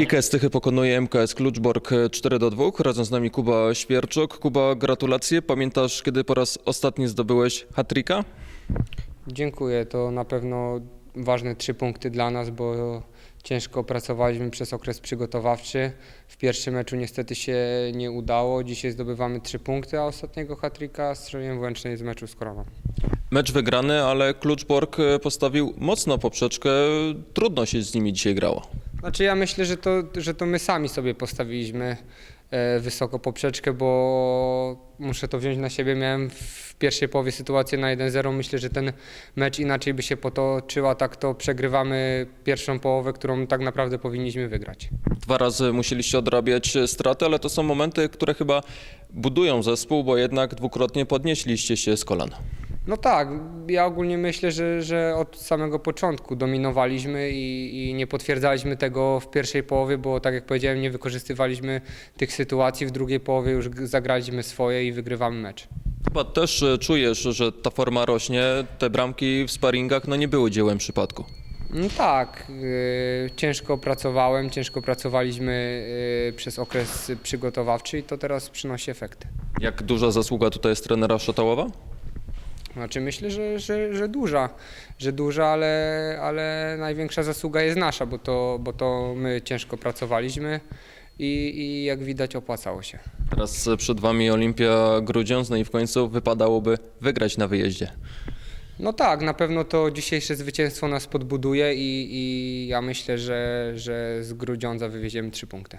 GKS Tychy pokonuje MKS Kluczbork 4 do 2. Razem z nami Kuba Świerczuk. Kuba, gratulacje. Pamiętasz, kiedy po raz ostatni zdobyłeś hat-tricka? Dziękuję. To na pewno ważne trzy punkty dla nas, bo ciężko pracowaliśmy przez okres przygotowawczy. W pierwszym meczu niestety się nie udało. Dzisiaj zdobywamy trzy punkty, a ostatniego hat-tricka strzeliłem wyłącznie z meczu z Koroną. Mecz wygrany, ale Kluczbork postawił mocno poprzeczkę. Trudno się z nimi dzisiaj grało. Znaczy ja myślę, że to, że to my sami sobie postawiliśmy e, wysoko poprzeczkę, bo muszę to wziąć na siebie. Miałem w pierwszej połowie sytuację na 1-0. Myślę, że ten mecz inaczej by się potoczył, a tak to przegrywamy pierwszą połowę, którą tak naprawdę powinniśmy wygrać. Dwa razy musieliście odrabiać straty, ale to są momenty, które chyba budują zespół, bo jednak dwukrotnie podnieśliście się z kolan. No tak, ja ogólnie myślę, że, że od samego początku dominowaliśmy i, i nie potwierdzaliśmy tego w pierwszej połowie, bo tak jak powiedziałem, nie wykorzystywaliśmy tych sytuacji. W drugiej połowie już zagraliśmy swoje i wygrywamy mecz. Chyba też e, czujesz, że ta forma rośnie. Te bramki w sparingach no nie były dziełem przypadku. No tak, y, ciężko pracowałem, ciężko pracowaliśmy y, przez okres przygotowawczy i to teraz przynosi efekty. Jak duża zasługa tutaj jest trenera Szotałowa? Znaczy myślę, że, że, że duża, że duża, ale, ale największa zasługa jest nasza, bo to, bo to my ciężko pracowaliśmy i, i jak widać opłacało się. Teraz przed Wami Olimpia Grudziądz, no i w końcu wypadałoby wygrać na wyjeździe. No tak, na pewno to dzisiejsze zwycięstwo nas podbuduje i, i ja myślę, że, że z Grudziądza wywieziemy trzy punkty.